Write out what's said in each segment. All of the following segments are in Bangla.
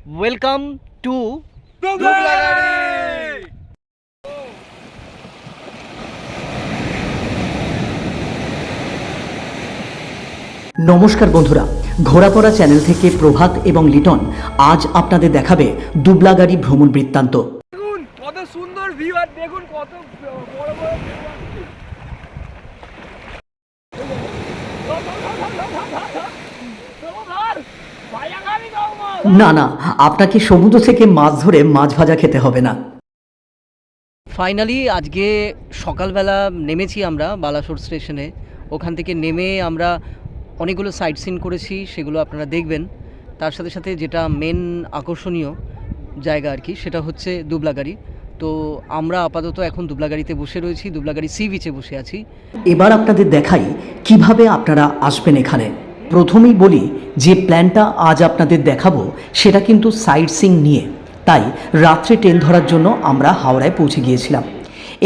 ওয়েলকাম টু নমস্কার বন্ধুরা ঘোরাপড়া চ্যানেল থেকে প্রভাত এবং লিটন আজ আপনাদের দেখাবে দুবলাগাড়ি ভ্রমণ বৃত্তান্ত দেখুন কত সুন্দর ভিউ আর দেখুন কত বড় বড় না না আপনাকে সমুদ্র থেকে মাছ ধরে মাছ ভাজা খেতে হবে না। ফাইনালি আজকে সকালবেলা নেমেছি আমরা বালাসোর স্টেশনে। ওখান থেকে নেমে আমরা অনেকগুলো সাইট সিন করেছি সেগুলো আপনারা দেখবেন। তার সাথে সাথে যেটা মেন আকর্ষণীয় জায়গা আর কি সেটা হচ্ছে দুবলাগাড়ি। তো আমরা আপাতত এখন দুবলাগাড়িতে বসে রয়েছি দুবলাগাড়ি সি বিচে বসে আছি। এবার আপনাদের দেখাই কীভাবে আপনারা আসবেন এখানে। প্রথমেই বলি যে প্ল্যানটা আজ আপনাদের দেখাবো, সেটা কিন্তু সাইট সিং নিয়ে। তাই রাত্রে ট্রেন ধরার জন্য আমরা হাওড়ায় পৌঁছে গিয়েছিলাম।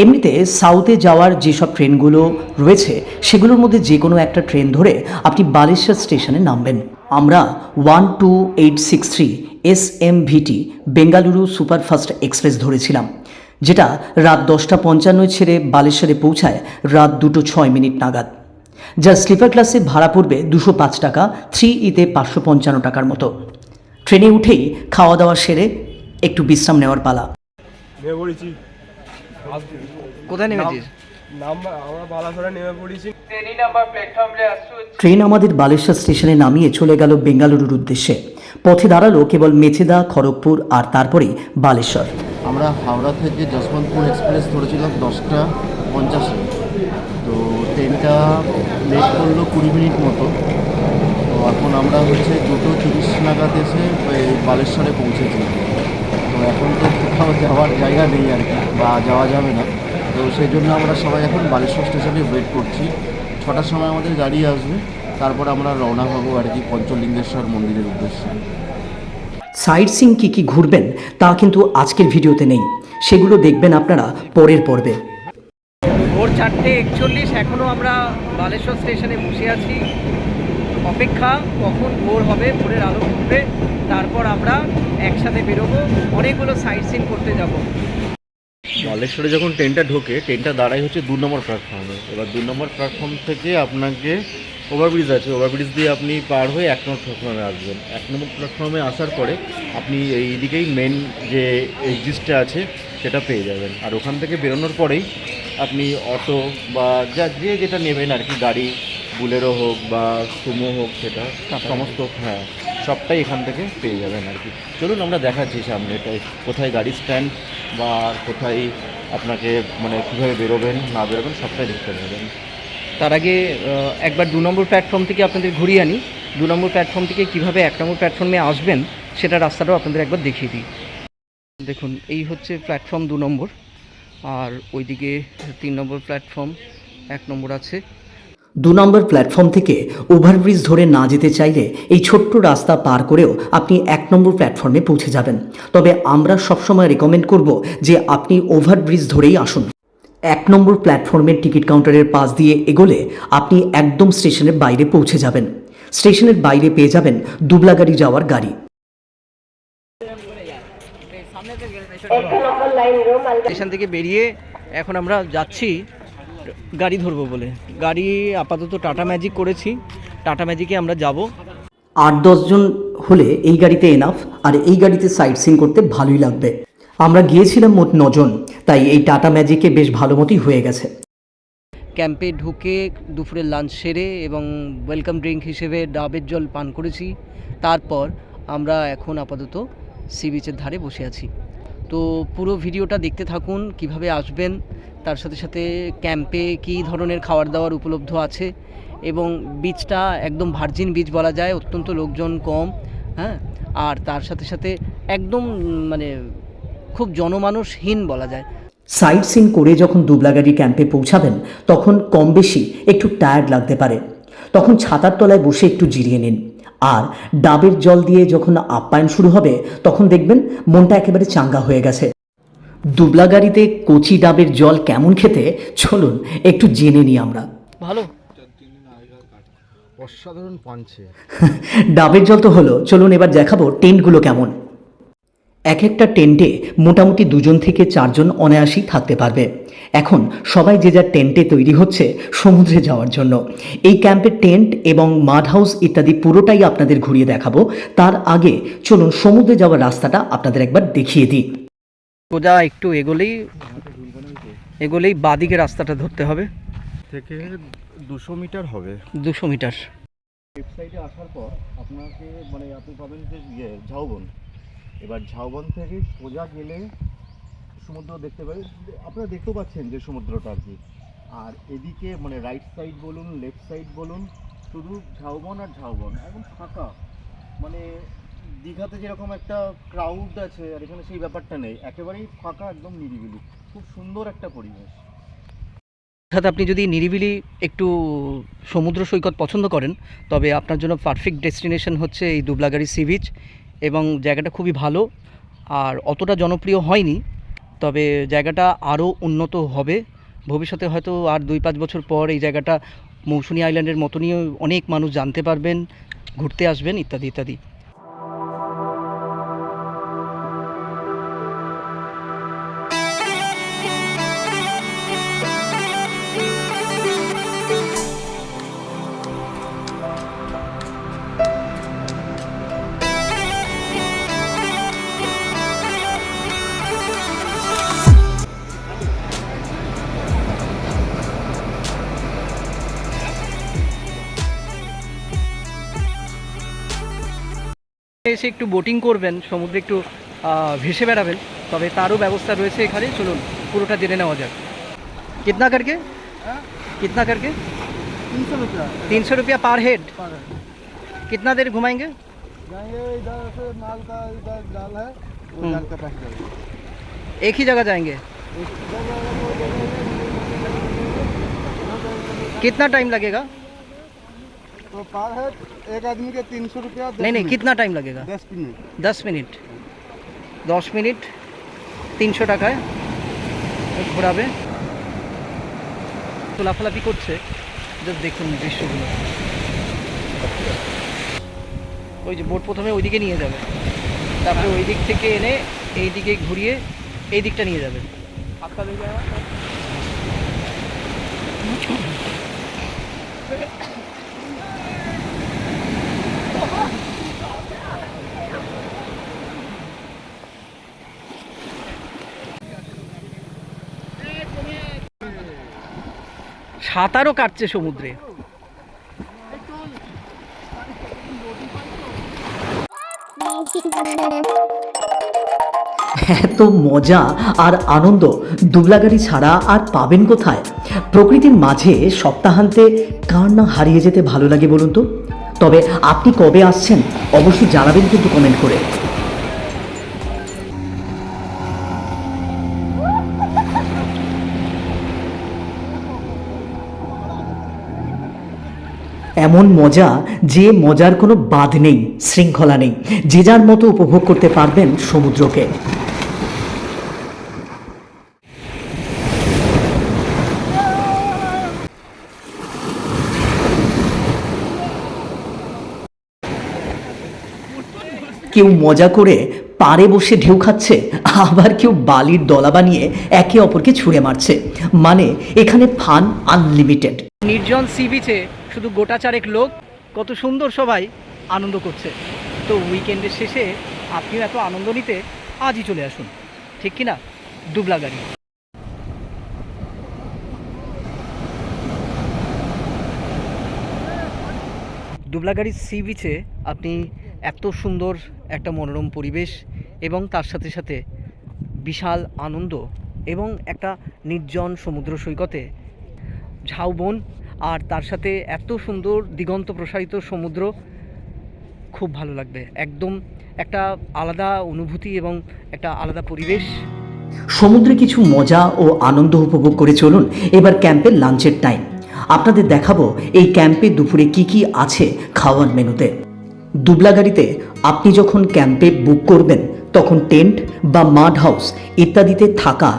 এমনিতে সাউথে যাওয়ার যেসব ট্রেনগুলো রয়েছে, সেগুলোর মধ্যে যে কোনো একটা ট্রেন ধরে আপনি বালেশ্বর স্টেশনে নামবেন। আমরা one two eight six three S M VT Bengaluru superfast express ধরেছিলাম, যেটা রাত দশটা পঞ্চান্ন ছেড়ে বালেশ্বরে পৌঁছায় রাত দুটো ছয় মিনিট নাগাদ। যার স্লিপার ক্লাসে ভাড়া পড়বে দুশো পাঁচ টাকা থ্রি ইতে পাঁচশো পঞ্চান্ন টাকার মতো। ট্রেনে উঠেই খাওয়া দাওয়া সেরে একটু বিশ্রাম নেওয়ার পালা। কোথায় নেমেছিস? নাম আমরা বালাসোড়া নেমে পড়েছি। ট্রেন আমাদের বালেশ্বর স্টেশনে নামিয়ে চলে গেল বেঙ্গালুরুর উদ্দেশ্যে। পথে দাঁড়াল কেবল মেছেদা খড়গপুর আর তারপরে বালেশ্বর। আমরা হাওড়া থেকে যশবন্তপুর এক্সপ্রেস ধরেছিলাম দশটা পঞ্চাশে। তো ট্রেনটা লেট করল কুড়ি মিনিট মতো। তো এখন আমরা হচ্ছে দুটো তিরিশ নাগাদ এসে বালেশ্বরে পৌঁছেছি। তো এখন তো কোথাও যাওয়ার জায়গা নেই আর কি, বা যাওয়া যাবে না। তো সেই জন্য আমরা সবাই এখন বালেশ্বর স্টেশনে ওয়েট করছি। ছটার সময় আমাদের গাড়ি আসবে, তারপর আমরা রওনা হব আর কি পঞ্চলিঙ্গেশ্বর মন্দিরের উদ্দেশ্যে। সাইট সিং কী কী ঘুরবেন, তা কিন্তু আজকের ভিডিওতে নেই। সেগুলো দেখবেন আপনারা পরের পর্বে। চারটে একচল্লিশ এখনও আমরা বালেশ্বর স্টেশনে বসে আছি। অপেক্ষা, কখন ভোর হবে, ভোরের আলো ফুটবে, তারপর আমরা একসাথে বেরোবো, অনেকগুলো সাইট সিন করতে যাব। বালেশ্বরে যখন ট্রেনটা ঢোকে ট্রেনটা দাঁড়াই হচ্ছে দু নম্বর প্ল্যাটফর্মে এবার দু নম্বর প্ল্যাটফর্ম থেকে আপনাকে ওভারব্রিজ আছে। ওভারব্রিজ দিয়ে আপনি পার হয়ে এক নম্বর প্ল্যাটফর্মে আসবেন। এক নম্বর প্ল্যাটফর্মে আসার পরে আপনি এইদিকেই মেন যে এক্সিস্টটা আছে, সেটা পেয়ে যাবেন। আর ওখান থেকে বেরোনোর পরেই আপনি অটো বা যা যে যেটা নেবেন আর কি গাড়ি বুলেরো হোক বা সুমো হোক সেটা সমস্ত হ্যাঁ সবটাই এখান থেকে পেয়ে যাবেন আর কি। চলুন আমরা দেখাচ্ছি সামনে এটাই কোথায় গাড়ি স্ট্যান্ড বা কোথায় আপনাকে মানে কীভাবে বেরোবেন না বেরোবেন সবটাই দেখতে পাবেন। তার আগে একবার দু নম্বর প্ল্যাটফর্ম থেকে আপনাদের ঘুরিয়ে আনি। দু নম্বর প্ল্যাটফর্ম থেকে কীভাবে এক নম্বর প্ল্যাটফর্মে আসবেন সেটা রাস্তাটাও আপনাদের একবার দেখিয়ে দিই। দেখুন এই হচ্ছে প্ল্যাটফর্ম দু নম্বর। আর ওইদিকে তিন নম্বর প্ল্যাটফর্ম এক নম্বর আছে। দু নম্বর প্ল্যাটফর্ম থেকে ওভারব্রিজ ধরে না যেতে চাইলে এই ছোট্ট রাস্তা পার করেও আপনি এক নম্বর প্ল্যাটফর্মে পৌঁছে যাবেন। তবে আমরা সবসময় রেকমেন্ড করব যে আপনি ওভারব্রিজ ধরেই আসুন। এক নম্বর প্ল্যাটফর্মের টিকিট কাউন্টারের পাশ দিয়ে এগোলে আপনি একদম স্টেশনের বাইরে পৌঁছে যাবেন। স্টেশনের বাইরে পেয়ে যাবেন দুবলাগাড়ি যাওয়ার গাড়ি। স্টেশন থেকে বেরিয়ে এখন আমরা যাচ্ছি গাড়ি ধরবো বলে। গাড়ি আপাতত টাটা ম্যাজিক করেছি। টাটা ম্যাজিকে আমরা যাব। আট দশজন হলে এই গাড়িতে এনাফ আর এই গাড়িতে সাইট সিন করতে ভালোই লাগবে। আমরা গিয়েছিলাম মোট নজন তাই এই টাটা ম্যাজিকে বেশ ভালো মতোই হয়ে গেছে। ক্যাম্পে ঢুকে দুপুরের লাঞ্চ সেরে এবং ওয়েলকাম ড্রিঙ্ক হিসেবে ডাবের জল পান করেছি। তারপর আমরা এখন আপাতত সি বিচের ধারে বসে আছি। তো পুরো ভিডিওটা দেখতে থাকুন, কীভাবে আসবেন, তার সাথে সাথে ক্যাম্পে কী ধরনের খাবার দাবার উপলব্ধ আছে, এবং বীজটা একদম ভার্জিন বীজ বলা যায়, অত্যন্ত লোকজন কম হ্যাঁ? আর তার সাথে সাথে একদম মানে খুব জনমানুষহীন বলা যায়। সাইট সিন করে যখন দুবলাগাড়ি ক্যাম্পে পৌঁছাবেন, তখন কম বেশি একটু টায়ার্ড লাগতে পারে। তখন ছাতার তলায় বসে একটু জিরিয়ে নিন। আর ডাবের জল দিয়ে যখন আপ্যায়ন শুরু হবে তখন দেখবেন মনটা একেবারে চাঙ্গা হয়ে গেছে। দুবলাগাড়িতে কচি ডাবের জল কেমন খেতে? চলুন একটু জেনে নিই আমরা। ভালো। অসাধারণ পাঞ্চে। ডাবের জল তো হলো চলুন এবার দেখাবো টেন্টগুলো কেমন। এক একটা টেন্টে মোটামুটি দুজন থেকে চারজন অনায়াসই থাকতে পারবে। এখন সবাই যে যার টেন্টে তৈরি হচ্ছে সমুদ্রে যাওয়ার জন্য। এই ক্যাম্পের টেন্ট এবং মাড হাউস ইত্যাদি পুরোটাই আপনাদের ঘুরিয়ে দেখাবো। তার আগে চলুন সমুদ্রে যাওয়ার রাস্তাটা আপনাদের একবার দেখিয়ে দিই। সোজা একটু এগোলেই এগোলেই বাদিকে রাস্তাটা ধরতে হবে। থেকে দুশো মিটার হবে। দুশো মিটার। ওয়েবসাইটে আসার পর আপনাকে মানে আপনি পাবেন যে ইয়ে ঝাউবন। এবার ঝাউবন থেকে সোজা গেলে সমুদ্র দেখতে পাবেন আপনারা দেখতেও পাচ্ছেন যে সমুদ্রটা আর কি। আর এদিকে মানে রাইট সাইড বলুন লেফট সাইড বলুন, শুধু ঝাউবন আর ঝাউবন এখন ফাঁকা। মানে দীঘাতে যেরকম একটা ক্রাউড আছে, আর এখানে সেই ব্যাপারটা নেই। একেবারেই ফাঁকা, একদম নিরিবিলি। খুব সুন্দর একটা পরিবেশ। অর্থাৎ আপনি যদি নিরিবিলি একটু সমুদ্র সৈকত পছন্দ করেন, তবে আপনার জন্য পারফেক্ট ডেস্টিনেশন হচ্ছে এই দুবলাগাড়ি সি বিচ এবং জায়গাটা খুবই ভালো। আর অতটা জনপ্রিয় হয়নি তবে জায়গাটা আরও উন্নত হবে। ভবিষ্যতে হয়তো আর দুই পাঁচ বছর পর এই জায়গাটা মৌসুনি আইল্যান্ডের মতনই অনেক মানুষ জানতে পারবেন, ঘুরতে আসবেন, ইত্যাদি ইত্যাদি। এসে একটু বোটিং করবেন সমুদ্রে একটু আহ, ভেসে বেড়াবেন তবে তারও ব্যবস্থা রয়েছে এখানে চলুন পুরোটা জেনে নেওয়া যাক কিতনা করকে कितना करके तीन सौ रुपया तीन सौ रुपया पर हेड कितना देर घुमाएंगे जाएंगे इधर से माल का इधर जाल है वो हम्म। जाल का पैक करेंगे एक ही जगह जाएंगे कितना टाइम लगेगा तो पार है एक आदमी के तीन सौ रुपया नहीं नहीं कितना टाइम लगेगा दस मिनट দশ মিনিট দশ মিনিট তিনশো টাকায় ঘোরাবে তো লাফালাফি করছে জাস্ট দেখুন দৃশ্যগুলো ওই যে বোট প্রথমে ওইদিকে নিয়ে যাবে তারপরে ওই দিক থেকে এনে এই দিকে ঘুরিয়ে এই দিকটা নিয়ে যাবে आपका ले जाएगा সাঁতারও কাটছে সমুদ্রে। এত মজা আর আনন্দ দুবলাগাড়ি ছাড়া আর পাবেন কোথায়? প্রকৃতির মাঝে সপ্তাহান্তে কার না হারিয়ে যেতে ভালো লাগে বলুন তো? তবে আপনি কবে আসছেন অবশ্যই জানাবেন কিন্তু কমেন্ট করে। এমন মজা যে মজার কোনো বাদ নেই, শৃঙ্খলা নেই। যে যার মতো উপভোগ করতে পারবেন সমুদ্রকে। কেউ মজা করে পাড়ে বসে ঢেউ খাচ্ছে, আবার কেউ বালির দলা বানিয়ে একে অপরকে ছুঁড়ে মারছে। মানে এখানে ফান আনলিমিটেড। নির্জন সি বিচে শুধু গোটা চারেক লোক, কত সুন্দর সবাই আনন্দ করছে। তো উইকেন্ডের শেষে আপনিও এত আনন্দ নিতে আজই চলে আসুন। ঠিক কি না দুবলা গাড়ি দুবলাগাড়ি সি বিচে আপনি এত সুন্দর একটা মনোরম পরিবেশ এবং তার সাথে সাথে বিশাল আনন্দ এবং একটা নির্জন সমুদ্র সৈকতে ঝাউবন আর তার সাথে এত সুন্দর দিগন্ত প্রসারিত সমুদ্র, খুব ভালো লাগবে। একদম একটা আলাদা অনুভূতি এবং একটা আলাদা পরিবেশ। সমুদ্রে কিছু মজা ও আনন্দ উপভোগ করে চলুন, এবার ক্যাম্পের লাঞ্চের টাইম। আপনাদের দেখাবো এই ক্যাম্পে দুপুরে কি কি আছে খাওয়ার মেনুতে। দুবলা গাড়িতে আপনি যখন ক্যাম্পে বুক করবেন, তখন টেন্ট বা মাড হাউস ইত্যাদিতে থাকা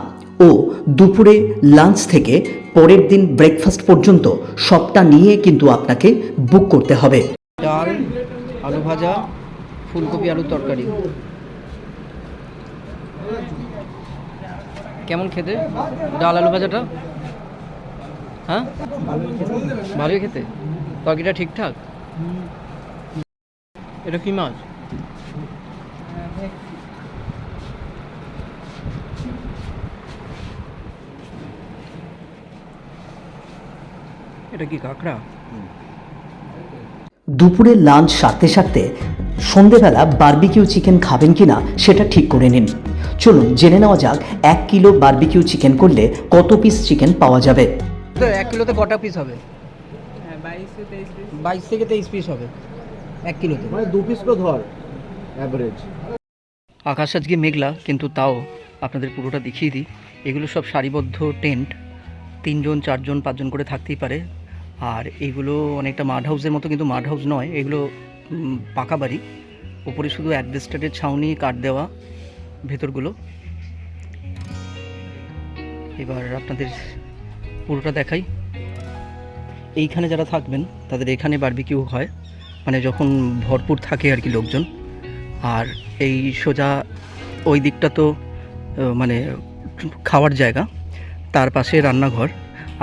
ও দুপুরে লাঞ্চ থেকে পরের দিন ব্রেকফাস্ট পর্যন্ত সবটা নিয়ে কিন্তু আপনাকে বুক করতে হবে। ডাল, আলু ভাজা, ফুলকপি, আলুর তরকারি। কেমন খেতে? ডাল, আলু ভাজাটা? হ্যাঁ? ভালোই খেতে? তরকারিটা ঠিকঠাক? এটা কি মাছ? এটা কি কাঁকড়া? দুপুরে লাঞ্চ সারতে সারতে সন্ধেবেলা বার্বিকিউ চিকেন খাবেন কিনা সেটা ঠিক করে নিন। চলুন জেনে নেওয়া যাক এক কিলো বার্বিকিউ চিকেন করলে কত পিস চিকেন পাওয়া যাবে? তো এক কিলোতে কটা পিস হবে? হ্যাঁ বাইশে থেকে তেইশ পিস হবে এক কিলোতে। মানে দু পিস করে ধর অ্যাভারেজ আকাশ আজকে মেঘলা কিন্তু তাও আপনাদের পুরোটা দেখিয়ে দিই। এগুলো সব সারিবদ্ধ টেন্ট তিনজন চারজন পাঁচজন করে থাকতেই পারে। আর এগুলো অনেকটা মাড হাউসের মতো কিন্তু মাড হাউস নয়, এগুলো পাকা বাড়ি। ওপরে শুধু অ্যাডভেস্টারের ছাউনি, কাঠ দেওয়া ভেতরগুলো। এবার আপনাদের পুরোটা দেখাই। এইখানে যারা থাকবেন, তাদের এখানে বারবিকিউ হয়। মানে যখন ভরপুর থাকে আর কি লোকজন। আর এই সোজা ওই দিকটা তো মানে খাওয়ার জায়গা। তার পাশে রান্নাঘর।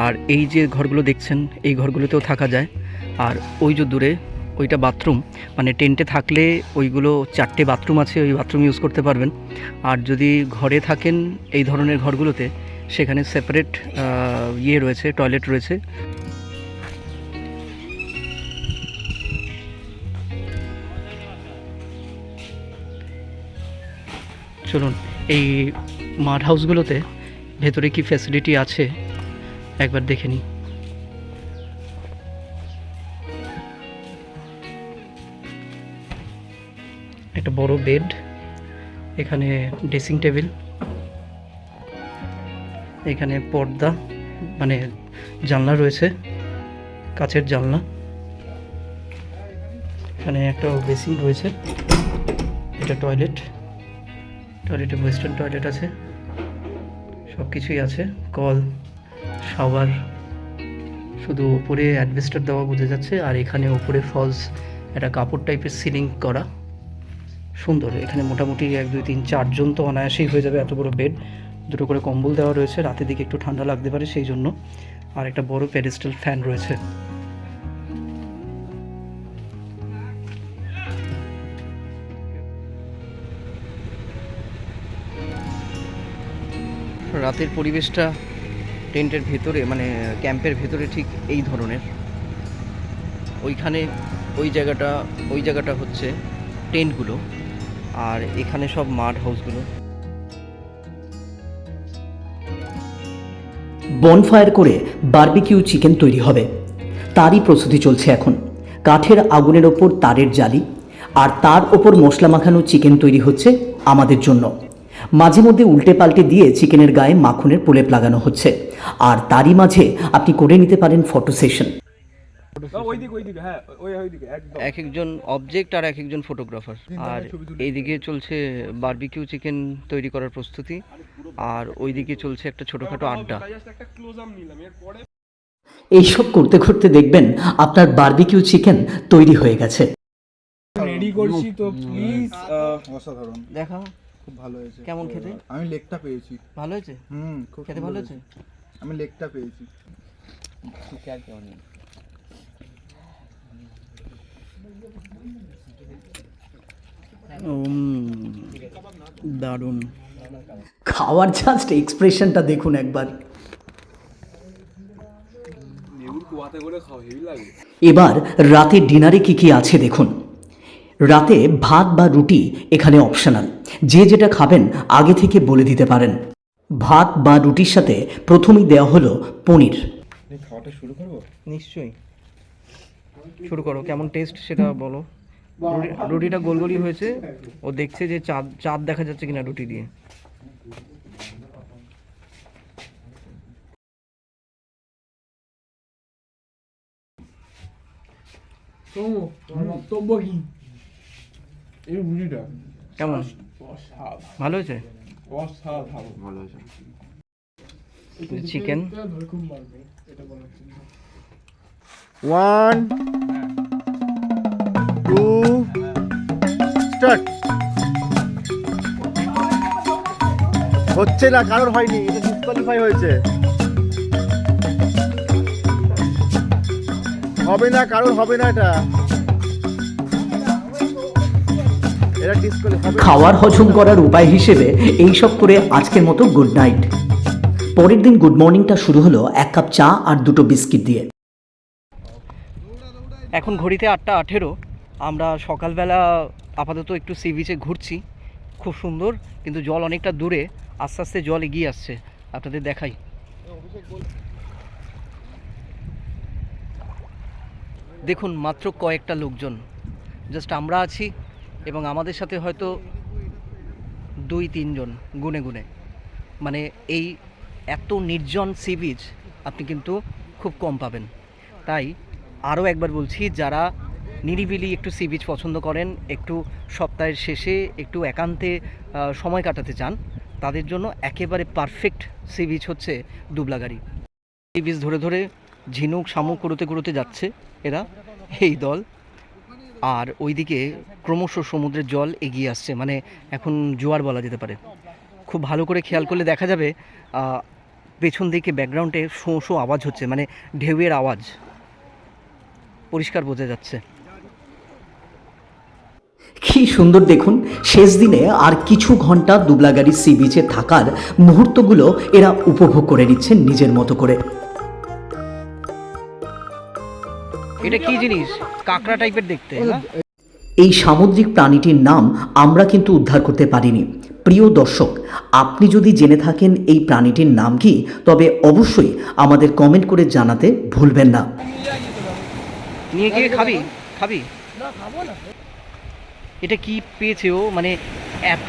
আর এই যে ঘরগুলো দেখছেন, এই ঘরগুলোতেও থাকা যায়। আর ওই যে দূরে ওইটা বাথরুম মানে টেন্টে থাকলে ওইগুলো চারটে বাথরুম আছে, ওই বাথরুম ইউজ করতে পারবেন। আর যদি ঘরে থাকেন এই ধরনের ঘরগুলোতে, সেখানে সেপারেট ইয়ে রয়েছে টয়লেট রয়েছে। চলুন, এই মাড হাউসগুলোতে ভেতরে কি ফ্যাসিলিটি আছে? একবার দেখে নিই। একটা বড় বেড এখানে ড্রেসিং টেবিল এখানে পর্দা মানে জানলা রয়েছে, কাচের জানলা, এখানে একটা বেসিন রয়েছে, এটা টয়লেট টয়লেটে ওয়েস্টার্ন টয়লেট আছে সব কিছুই আছে, কল শাওয়ার শুধু ওপরে অ্যাডভেস্টার দেওয়া বোঝা যাচ্ছে, আর এখানে ওপরে ফলস একটা কাপড় টাইপের সিলিং করা। সুন্দর, এখানে মোটামুটি এক, দুই, তিন চারজন তো অনায়াসেই হয়ে যাবে এত বড় বেড দুটো করে কম্বল দেওয়া রয়েছে, রাতের দিকে একটু ঠান্ডা লাগতে পারে সেই জন্য। আর একটা বড় প্যাডেস্টাল ফ্যান রয়েছে। রাতের পরিবেশটা টেন্টের ভেতরে মানে ক্যাম্পের ভেতরে ঠিক এই ধরনের। ওইখানে ওই জায়গাটা ওই জায়গাটা হচ্ছে টেন্টগুলো, আর এখানে সব মাড হাউসগুলো। বনফায়ার করে বারবিকিউ চিকেন তৈরি হবে। তারই প্রস্তুতি চলছে এখন। কাঠের আগুনের ওপর তারের জালি, আর তার ওপর মশলা মাখানো চিকেন তৈরি হচ্ছে আমাদের জন্য। মাঝে মধ্যে উল্টে পাল্টে দিয়ে চিকেনের গায়ে মাখনের প্রলেপ লাগানো হচ্ছে। আর তারই মাঝে আপনি করে নিতে পারেন ফটো সেশন ওই দিকে ওই দিকে হ্যাঁ ওই ওই দিকে একদম। এক একজন অবজেক্ট আর এক একজন ফটোগ্রাফার আর এইদিকে চলছে বারবিকিউ চিকেন তৈরি করার প্রস্তুতি। আর ওইদিকে চলছে একটা ছোটোখাটো আড্ডা। এইসব করতে করতে দেখবেন আপনার বারবিকিউ চিকেন তৈরি হয়ে গেছে। রেডি করছি তো প্লিজ অসাধারণ দেখাও। খুব ভালো হয়েছে। কেমন খেতে? আমি লেকটা পেয়েছি। ভালো হয়েছে? হুম খুব খেতে ভালো হয়েছে। আমি লেকটা পেয়েছি। দারুণ। খাওয়ার জাস্ট এক্সপ্রেশনটা দেখুন একবার। এবার রাতে ডিনারে কি কি আছে দেখুন। রাতে ভাত বা রুটি এখানে অপশনাল যে যেটা খাবেন আগে থেকে বলে দিতে পারেন। ভাত বা রুটির সাথে প্রথমেই দেওয়া হলো পনির। খাওয়াটা শুরু করব? নিশ্চয়ই। শুরু করো কেমন টেস্ট সেটা বলো। রুটিটা গোল গোলই হয়েছে ও দেখছে যে চাঁদ চাঁদ দেখা যাচ্ছে কিনা রুটি দিয়ে। তো বক্তব্য কি? এই মুড়িটা। কেমন? ভালো হয়েছে? ভালো আছে চিকেন। ওয়ান টু স্টার্ট হচ্ছে না কারোর হয়নি এটা ডিসকোয়ালিফাই হয়েছে। হবে না কারোর হবে না এটা। খাওয়ার হজম করার উপায় হিসেবে এইসব করে আজকের মতো গুড নাইট পরের দিন গুড মর্নিংটা শুরু হলো এক কাপ চা আর দুটো বিস্কিট দিয়ে। এখন ঘড়িতে আটটা আঠেরো। আমরা সকালবেলা আপাতত একটু সি বিচে ঘুরছি। খুব সুন্দর কিন্তু জল অনেকটা দূরে। আস্তে আস্তে জল এগিয়ে আসছে। আপনাদের দেখাই। দেখুন মাত্র কয়েকটা লোকজন। জাস্ট আমরা আছি। এবং আমাদের সাথে হয়তো দুই, তিনজন গুনে গুনে। মানে এই এত নির্জন সি বিচ আপনি কিন্তু খুব কম পাবেন। তাই আরও একবার বলছি, যারা নিরিবিলি একটু সি বিচ পছন্দ করেন, একটু সপ্তাহের শেষে একটু একান্তে সময় কাটাতে চান, তাদের জন্য একেবারে পারফেক্ট সি বিচ হচ্ছে দুবলাগাড়ি। সি বিচ ধরে ধরে ঝিনুক শামুক করতে করতে যাচ্ছে এরা, এই দল। আর ওইদিকে ক্রমশ সমুদ্রের জল এগিয়ে আসছে। মানে এখন জোয়ার বলা যেতে পারে। খুব ভালো করে খেয়াল করলে দেখা যাবে পেছন দিকে ব্যাকগ্রাউন্ডে শো শো আওয়াজ হচ্ছে মানে ঢেউয়ের আওয়াজ। পরিষ্কার বোঝা যাচ্ছে। কি সুন্দর দেখুন, শেষ দিনে আর কিছু ঘণ্টা দুবলাগাড়ি সি বিচে থাকার মুহূর্তগুলো এরা উপভোগ করে নিচ্ছেন নিজের মতো করে। এটা কি জিনিস? কাঁকড়া টাইপের দেখতে এই সামুদ্রিক প্রাণীটির নাম আমরা কিন্তু উদ্ধার করতে পারিনি। প্রিয় দর্শক আপনি যদি জেনে থাকেন এই প্রাণীটির নাম কি তবে অবশ্যই আমাদের কমেন্ট করে জানাতে ভুলবেন না। নিয়ে গিয়ে খাবি খাবি? এটা কি পেয়েছে ও? মানে এত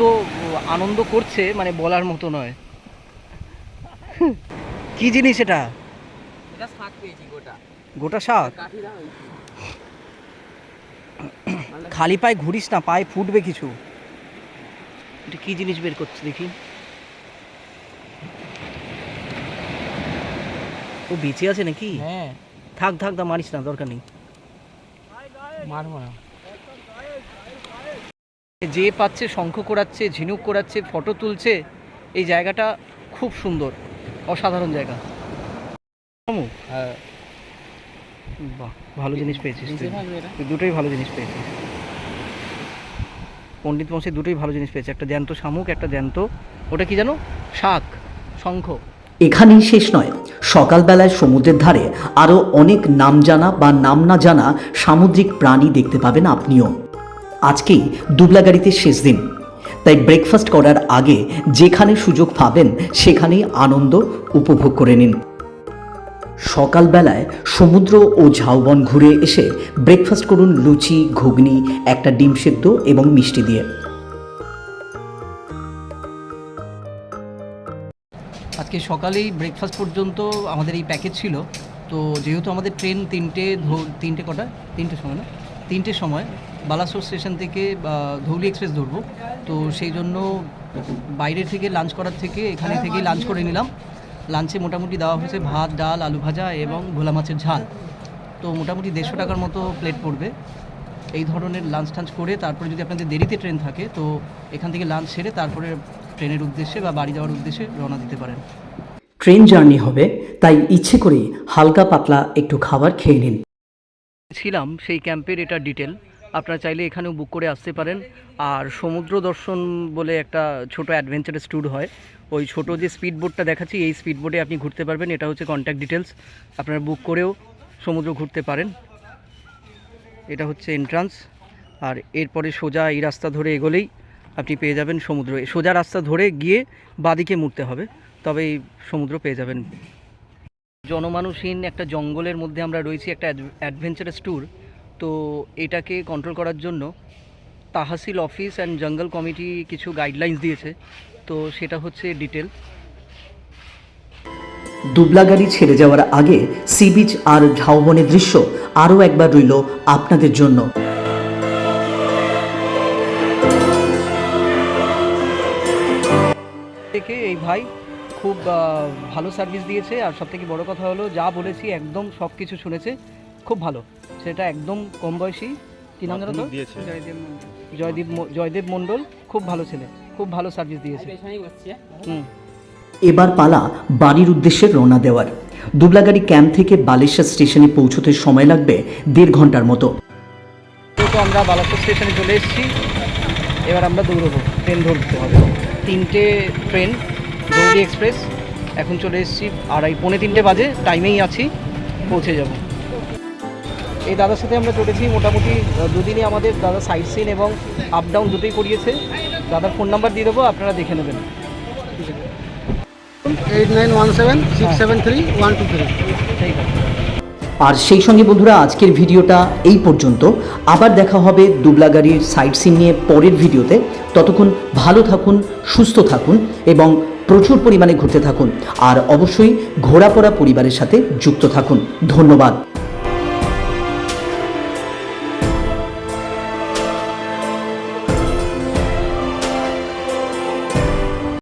আনন্দ করছে মানে বলার মতো নয়। কি জিনিস এটা? এটা শাক পেয়েছি গোটা। শাক খালি পায়ে ঘুরিস না পায়ে ফুটবে কিছু। এটা কি জিনিস বের করছে দেখি। ও বেঁচে আছে নাকি? হ্যাঁ। থাক থাক দা মারিস না দরকার নেই। মারবো না। যে পাচ্ছে শঙ্খ করাচ্ছে ঝিনুক করাচ্ছে ফটো তুলছে এই জায়গাটা খুব সুন্দর। অসাধারণ জায়গা। সমু? বাহ ভালো জিনিস পেয়েছিস তুই। দুটোই ভালো জিনিস পেয়েছিস। পণ্ডিত মশাই দুটোই ভালো জিনিস পেয়েছে। একটা জ্যান্ত শামুক একটা জ্যান্ত ওটা কি জানো? শাক শঙ্খ। এখানেই শেষ নয়। সকালবেলায় সমুদ্রের ধারে আরও অনেক নাম জানা বা নাম না জানা সামুদ্রিক প্রাণী দেখতে পাবেন আপনিও। আজকেই দুবলাগাড়িতে শেষ দিন। তাই ব্রেকফাস্ট করার আগে যেখানে সুযোগ পাবেন সেখানেই আনন্দ উপভোগ করে নিন। সকালবেলায় সমুদ্র ও ঝাউবন ঘুরে এসে ব্রেকফাস্ট করুন লুচি, ঘুগনি, একটা ডিম সেদ্ধ এবং মিষ্টি দিয়ে। আজকে সকালেই ব্রেকফাস্ট পর্যন্ত আমাদের এই প্যাকেজ ছিল। তো যেহেতু আমাদের ট্রেন তিনটে তিনটে কটা? তিনটে সময় না? তিনটের সময়। বালাসোর স্টেশন থেকে ধৌলি এক্সপ্রেস ধরবো। তো সেই জন্য বাইরে থেকে লাঞ্চ করার থেকে এখানে থেকেই লাঞ্চ করে নিলাম। লাঞ্চে মোটামুটি দেওয়া হয়েছে ভাত ডাল আলু ভাজা এবং ভোলা মাছের ঝাল। তো মোটামুটি দেড়শো টাকার মতো প্লেট পড়বে। এই ধরনের লাঞ্চ টাঞ্চ করে তারপরে যদি আপনাদের দেরিতে ট্রেন থাকে তো এখান থেকে লাঞ্চ সেরে তারপরে ট্রেনের উদ্দেশ্যে বা বাড়ি যাওয়ার উদ্দেশ্যে রওনা দিতে পারেন। ট্রেন জার্নি হবে তাই ইচ্ছে করেই হালকা পাতলা একটু খাবার খেয়ে নিন। ছিলাম সেই ক্যাম্পের এটা ডিটেল আপনারা চাইলে এখানেও বুক করে আসতে পারেন। আর সমুদ্র দর্শন বলে একটা ছোট অ্যাডভেঞ্চারাস ট্যুর হয়। ওই ছোট যে স্পিড বোটটা দেখাচ্ছি, এই স্পিড বোটে আপনি ঘুরতে পারবেন। এটা হচ্ছে কন্ট্যাক্ট ডিটেলস আপনারা বুক করেও সমুদ্র ঘুরতে পারেন। এটা হচ্ছে এন্ট্রান্স আর এরপরে সোজা এই রাস্তা ধরে এগোলেই আপনি পেয়ে যাবেন সমুদ্র। সোজা রাস্তা ধরে গিয়ে বাদিকে মুড়তে হবে, তবেই সমুদ্র পেয়ে যাবেন। জনমানুষহীন একটা জঙ্গলের মধ্যে আমরা রয়েছি, একটা অ্যাডভেঞ্চারাস ট্যুর তো এটাকে কন্ট্রোল করার জন্য তাহাসিল অফিস অ্যান্ড জঙ্গল কমিটি কিছু গাইডলাইন্স দিয়েছে। তো সেটা হচ্ছে ডিটেল দুবলাগাড়ি ছেড়ে যাওয়ার আগে সি বিচ আর ঝাউবনের দৃশ্য আরও একবার রইল আপনাদের জন্য। থেকে এই ভাই খুব ভালো সার্ভিস দিয়েছে। আর সব থেকে বড় কথা হলো যা বলেছি একদম সব কিছু শুনেছে খুব ভালো। সেটা একদম কম বয়সী। কি নাম জানো তো? জয়দীপ জয়দেব মণ্ডল খুব ভালো ছেলে। খুব ভালো সার্ভিস দিয়েছে। হুম। এবার পালা বাড়ির উদ্দেশ্যে রওনা দেওয়ার। দুবলাগাড়ি ক্যাম্প থেকে বালেশ্বর স্টেশনে পৌঁছতে সময় লাগবে দেড় ঘণ্টার মতো। তো আমরা বালাপুর স্টেশনে চলে এসেছি। এবার আমরা দৌড়বো। ট্রেন ধরতে হবে। তিনটে ট্রেন গৌরী এক্সপ্রেস। এখন চলে এসেছি আড়াই পৌনে তিনটে বাজে। টাইমেই আছি। পৌঁছে যাব। এই দাদার সাথে আমরা চলেছি। মোটামুটি আহ, দুদিনই আমাদের দাদা সাইড সিন এবং আপ ডাউন দুটোই করিয়েছে। দাদার ফোন নাম্বার দিয়ে দেবো আপনারা দেখে নেবেন। Eight nine one seven six seven three one two three. ঠিক আছে আর সেই সঙ্গে বন্ধুরা আজকের ভিডিওটা এই পর্যন্ত। আবার দেখা হবে দুবলাগাড়ির সাইট সিন নিয়ে পরের ভিডিওতে। ততক্ষণ ভালো থাকুন সুস্থ থাকুন এবং প্রচুর পরিমাণে ঘুরতে থাকুন। আর অবশ্যই ঘোরাপড়া পরিবারের সাথে যুক্ত থাকুন। ধন্যবাদ।